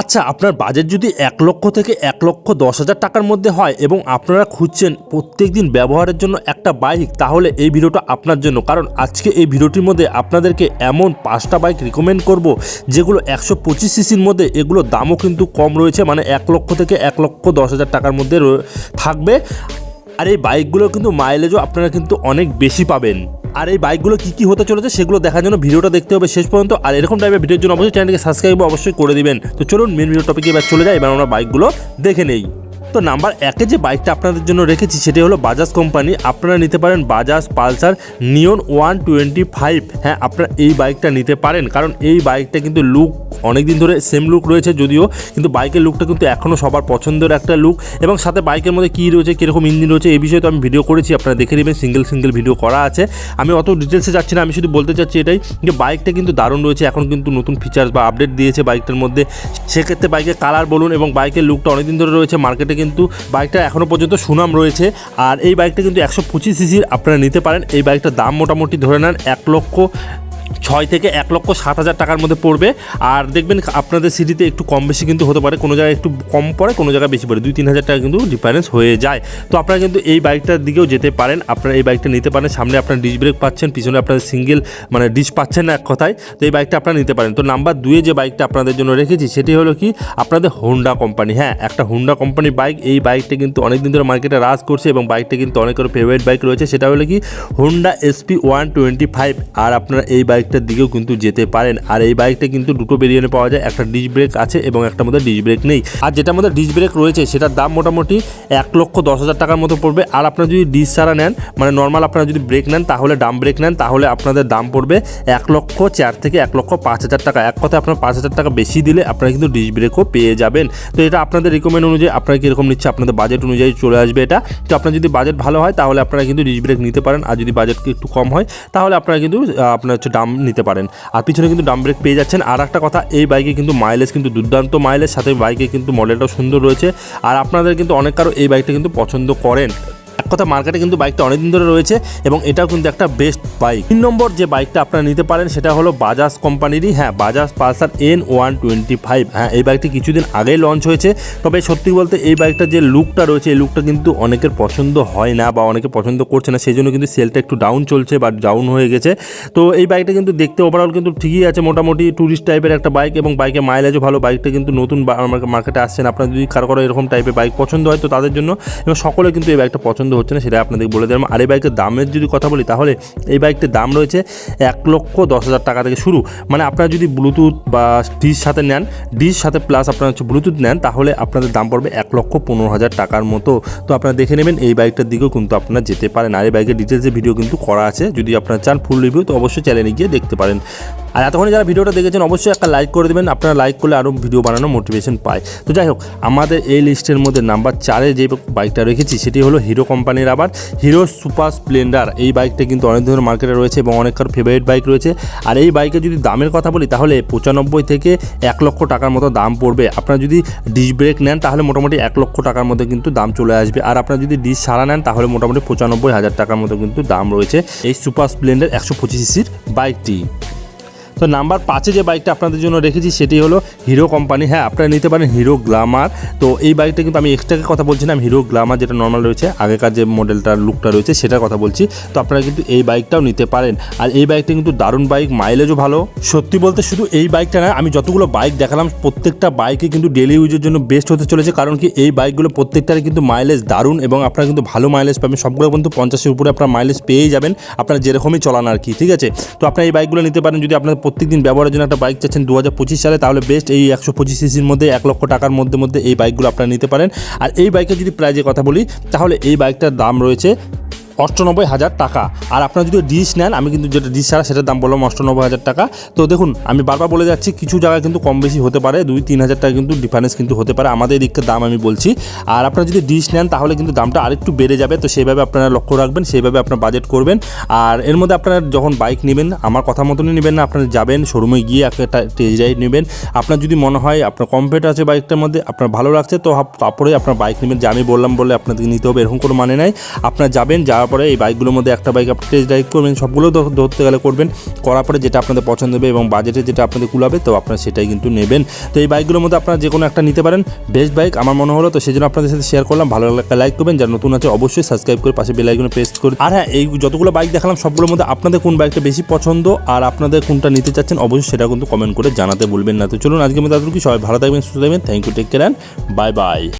আচ্ছা আপনার বাজেট যদি এক লক্ষ থেকে এক লক্ষ দশ হাজার টাকার মধ্যে হয় এবং আপনারা খুঁজছেন প্রত্যেক দিন ব্যবহারের জন্য একটা বাইক, তাহলে এই ভিডিওটা আপনার জন্য। কারণ আজকে এই ভিডিওটির মধ্যে আপনাদেরকে এমন পাঁচটা বাইক রিকমেন্ড করব, যেগুলো একশো পঁচিশ সিসির মধ্যে এগুলোর দামও কিন্তু কম রয়েছে মানে এক লক্ষ থেকে এক লক্ষ দশ হাজার টাকার মধ্যে থাকবে। আর এই বাইকগুলো কিন্তু মাইলেজও আপনারা কিন্তু অনেক বেশি পাবেন। আর এই বাইকগুলো কী কী হতে চলেছে সেগুলো দেখার জন্য ভিডিওটা দেখতে হবে শেষ পর্যন্ত। আর এরকম টাইপের ভিডিওর জন্য অবশ্যই চ্যানেলকে সাবস্ক্রাইব অবশ্যই করে দিবেন। তো চলুন মেন ভিডিও টপিকে এবার চলে যাই, এবার আমরা বাইকগুলো দেখে নেই। তো নাম্বার, একে যে বাইকটা আপনাদের জন্য রেখেছি সেটি হলো বাজাজ কোম্পানি আপনারা নিতে পারেন Bajaj Pulsar neon one twenty five. হ্যাঁ আপনারা এই বাইকটা নিতে পারেন, কারণ এই বাইকটা কিন্তু লুক অনেক দিন ধরে সেম লুক রয়েছে যদিও, কিন্তু বাইকের লুকটা কিন্তু এখনও সবার পছন্দের একটা লুক এবং সাথে বাইকের মধ্যে কী রয়েছে, কীরকম ইঞ্জিন রয়েছে, এই বিষয়ে তো আমি ভিডিও করেছি, আপনারা দেখে নেবেন সিঙ্গেল সিঙ্গেল ভিডিও করা আছে। আমি অত ডিটেলসে যাচ্ছি না, আমি শুধু বলতে চাচ্ছি এটাই যে বাইকটা কিন্তু দারুণ রয়েছে, এখন কিন্তু নতুন ফিচার্স বা আপডেট দিয়েছে বাইকটার মধ্যে। সেক্ষেত্রে বাইকের কালার বলুন এবং বাইকের লুকটা অনেকদিন ধরে রয়েছে মার্কেটে কিন্তু বাইকটা এখনও পর্যন্ত সুনাম রয়েছে। আর এই বাইকটা কিন্তু একশো পঁচিশ সিসির আপনারা নিতে পারেন। এই বাইকটার দাম মোটামুটি ধরে নেন এক লক্ষ ছয় থেকে এক লক্ষ সাত হাজার টাকার মধ্যে পড়বে। আর দেখবেন আপনাদের সিটিতে একটু কম বেশি কিন্তু হতে পারে, কোনো জায়গায় একটু কম পড়ে, কোনো জায়গায় বেশি পড়ে। দুই, তিন হাজার টাকা কিন্তু ডিফারেন্স হয়ে যায়। তো আপনারা কিন্তু এই বাইকটার দিকেও যেতে পারেন। আপনারা এই বাইকটা নিতে পারেন। সামনে আপনার ডিস ব্রেক পাচ্ছেন, পিছনে আপনার সিঙ্গেল মানে ডিস পাচ্ছেন না এক কথায়। তো এই বাইকটা আপনারা নিতে পারেন। তো নাম্বার দুয়ে যে বাইকটা আপনাদের জন্য রেখেছি, সেটি হলো কি? আপনাদের হোন্ডা কোম্পানি হ্যাঁ একটা হোন্ডা কোম্পানির বাইক এই বাইকটা কিন্তু অনেকদিন ধরে মার্কেটে রাজ করছে এবং বাইকটা কিন্তু অনেকের ফেভারিট বাইক রয়েছে। সেটা হলো কি? Honda SP one twenty five আর আপনারা এই বাইকটার দিকেও কিন্তু যেতে পারেন। আর এই বাইকটা কিন্তু দুটো ভেরিয়েন্টে পাওয়া যায়। একটা ডিস ব্রেক আছে এবং একটা মধ্যে ডিস ব্রেক নেই। আর যেটার মধ্যে ডিস ব্রেক রয়েছে, সেটার দাম মোটামুটি এক লক্ষ দশ হাজার টাকার মতো পড়বে। আর আপনারা যদি ডিস ছাড়া নেন মানে নর্মাল আপনারা যদি ব্রেক নেন, তাহলে ডাম ব্রেক নেন, তাহলে আপনাদের দাম পড়বে এক লক্ষ চার থেকে এক লক্ষ পাঁচ হাজার টাকা। এক কথা আপনার পাঁচ হাজার টাকা বেশি দিলে আপনারা কিন্তু ডিস ব্রেকও পেয়ে যাবেন। তো এটা আপনাদের রিকমেন্ড অনুযায়ী আপনারা কীরকম নিচ্ছে, আপনাদের বাজেট অনুযায়ী চলে আসবে এটা। তো আপনার যদি বাজেট ভালো হয়, তাহলে আপনারা কিন্তু ডিস ব্রেক নিতে পারেন। আর যদি বাজেট একটু কম হয়, তাহলে আপনারা কিন্তু আপনার হচ্ছে ডাম নিতে পারেন। আর পিছনে কিন্তু ডাম ব্রেক পেয়ে যাচ্ছেন। আর একটা কথা, এই বাইকে কিন্তু মাইলেজ কিন্তু দুর্দান্ত মাইলেজ সাথে বাইকে কিন্তু মডেলটাও সুন্দর রয়েছে। আর আপনাদের কিন্তু অনেক কারও এই বাইকটা কিন্তু পছন্দ করেন। এক কথা, মার্কেটে কিন্তু বাইকটা অনেকদিন ধরে রয়েছে এবং এটাও কিন্তু একটা বেস্ট বাইক তিন নম্বর যে বাইকটা আপনারা নিতে পারেন, সেটা হলো বাজাজ কোম্পানিরই হ্যাঁ Bajaj Pulsar N one twenty five হ্যাঁ এই বাইকটি কিছুদিন আগেই লঞ্চ হয়েছে। তবে সত্যি বলতে, এই বাইকটা যে লুকটা রয়েছে, এই লুকটা কিন্তু অনেকের পছন্দ হয় না বা অনেকে পছন্দ করছে না, সেই জন্য কিন্তু সেলটা একটু ডাউন চলছে বা ডাউন হয়ে গেছে। তো এই বাইকটা কিন্তু দেখতে ওভারঅল কিন্তু ঠিকই আছে, মোটামুটি ট্যুরিস্ট টাইপের একটা বাইক এবং বাইকের মাইলেজও ভালো। বাইকটা কিন্তু নতুন মার্কেটে আসছেন আপনার যদি কারও কারও এরকম টাইপের বাইক পছন্দ হয়, তো তাদের জন্য এবং সকলে কিন্তু এই বাইকটা পছন্দ হচ্ছে না, সেটা আপনাদের বলে দিলাম। আর এই বাইকের দামের যদি কথা বলি, তাহলে এই বাইকটির দাম রয়েছে এক লক্ষ দশ হাজার টাকা থেকে শুরু। মানে আপনারা যদি ব্লুটুথ বা ডিস সাথে নেন ডিস সাথে প্লাস আপনারা হচ্ছে ব্লুটুথ নেন, তাহলে আপনাদের দাম পড়বে এক লক্ষ পনেরো হাজার টাকার মতো। তো আপনারা দেখে নেবেন, এই বাইকটার দিকেও কিন্তু আপনারা যেতে পারেন। আর এই বাইকের ডিটেলসে ভিডিও কিন্তু করা আছে। যদি আপনারা চান ফুল রিভিউ তো অবশ্যই চ্যানেলে গিয়ে দেখতে পারেন। আর এতক্ষণ যারা ভিডিওটা দেখেছেন, অবশ্যই একটা লাইক করে দেবেন। আপনারা লাইক করলে আরও ভিডিও বানানোর মোটিভেশন পায়। তো যাই হোক, আমাদের এই লিস্টের মধ্যে নাম্বার চারে যে বাইকটা রেখেছি, সেটি হলো হিরো কোম্পানির আবার হিরো সুপার স্প্লেন্ডার এই বাইকটা কিন্তু অনেক ধরনের মার্কেটে রয়েছে এবং অনেক কারও ফেভারিট বাইক রয়েছে। আর এই বাইকে যদি দামের কথা বলি, তাহলে পঁচানব্বই থেকে এক লক্ষ টাকার মতো দাম পড়বে। আপনারা যদি ডিস ব্রেক নেন, তাহলে মোটামুটি এক লক্ষ টাকার মধ্যে কিন্তু দাম চলে আসবে। আর আপনারা যদি ডিস সারা নেন, তাহলে মোটামুটি পঁচানব্বই হাজার টাকার মতো কিন্তু দাম রয়েছে। এই সুপার স্প্লেন্ডার একশো পঁচিশ সিসির বাইকটি তো নাম্বার পাঁচে যে বাইকটা আপনাদের জন্য রেখেছি সেটি হলো হিরো কোম্পানি। হ্যাঁ আপনারা নিতে পারেন হিরো গ্লামার। তো এই বাইকটা কিন্তু আমি এক্সট্রাকে কথা বলছি না হিরো গ্লামার যেটা নর্মাল রয়েছে, আগেকার যে মডেলটার লুকটা রয়েছে সেটার কথা বলছি। তো আপনারা কিন্তু এই বাইকটাও নিতে পারেন। আর এই বাইকটা কিন্তু দারুণ বাইক মাইলেজও ভালো। সত্যি বলতে শুধু এই বাইকটা না, আমি যতগুলো বাইক দেখালাম, প্রত্যেকটা বাইকে কিন্তু ডেলি ইউজের জন্য বেস্ট হতে চলেছে। কারণ কি এই বাইকগুলো প্রত্যেকটারই কিন্তু মাইলেজ দারুণ এবং আপনারা কিন্তু ভালো মাইলেজ পাবেন। সবগুলো কিন্তু পঞ্চাশের উপরে আপনার মাইলেজ পেয়েই যাবেন। আপনারা যেরকমই চলান আর কি, ঠিক আছে? তো আপনারা এই বাইকগুলো নিতে পারেন। যদি আপনার প্রত্যেকদিন ব্যবহারের জন্য একটা বাইক চাচ্ছেন দু হাজার পঁচিশ সালে, তাহলে বেস্ট এই একশো পঁচিশ সিসির মধ্যে এক লক্ষ টাকার মধ্যে মধ্যে এই বাইকগুলো আপনারা নিতে পারেন। আর এই বাইকের যদি প্রাইজের কথা বলি, তাহলে এই বাইকটার দাম রয়েছে অষ্টানব্বই হাজার টাকা। আর আপনারা যদি ডিশ নেন, আমি কিন্তু যেটা ডিশ ছাড়া সেটার দাম বললাম অষ্টানব্বই হাজার টাকা। তো দেখুন, আমি বারবার বলে যাচ্ছি, কিছু জায়গায় কিন্তু কম বেশি হতে পারে, দুই তিন হাজার টাকা কিন্তু ডিফারেন্স কিন্তু হতে পারে। আমাদের এদিকের দাম আমি বলছি। আর আপনারা যদি ডিশ নেন, তাহলে কিন্তু দামটা আরেকটু বেড়ে যাবে। তো সেইভাবে আপনারা লক্ষ্য রাখবেন, সেইভাবে আপনার বাজেট করবেন। আর এর মধ্যে আপনারা যখন বাইক নেবেন, আমার কথা মতনই নেবেন না, আপনারা যাবেন শোরুমে গিয়ে একটা টেস্ট রাইড নেবেন। আপনার যদি মনে হয়, আপনার কমফর্ট আছে বাইকটার মধ্যে, আপনার ভালো লাগছে, তো তারপরে আপনার বাইক নেবেন। যে আমি বললাম বলে আপনাদের নিতে হবে, এরকম কোনো মানে নাই। আপনারা যাবেন যাওয়ার তারপরে এই বাইকগুলোর মধ্যে একটা বাইক আপনি টেস্ট ড্রাইভ করবেন, সবগুলো ধর- ধরতে গেলে করবেন। করার পরে যেটা আপনাদের পছন্দ হবে এবং বাজেটে যেটা আপনাদের কুলাবে, তো আপনারা সেটাই কিন্তু নেবেন। তো এই বাইকগুলোর মধ্যে আপনারা যে কোনো একটা নিতে পারেন। বেস্ট বাইক আমার মনে হলো, তো সেই জন্য আপনাদের সাথে শেয়ার করলাম। ভালো লাগলে লাইক করবেন। যারা নতুন আছে অবশ্যই সাবস্ক্রাইব করে পাশে বেল আইকনে প্রেস করে আর হ্যাঁ এই যতগুলো বাইক দেখালাম, সবগুলোর মধ্যে আপনাদের কোন বাইকটা বেশি পছন্দ আর আপনাদের কোনটা নিতে চাচ্ছেন অবশ্যই সেটা কিন্তু কমেন্ট করে জানাতে বলবেন না। তো চলুন আজকে মধ্যে এতটুকু সবাই ভালো থাকবেন, সুস্থ থাকবেন। Thank you take care and bye bye